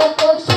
কত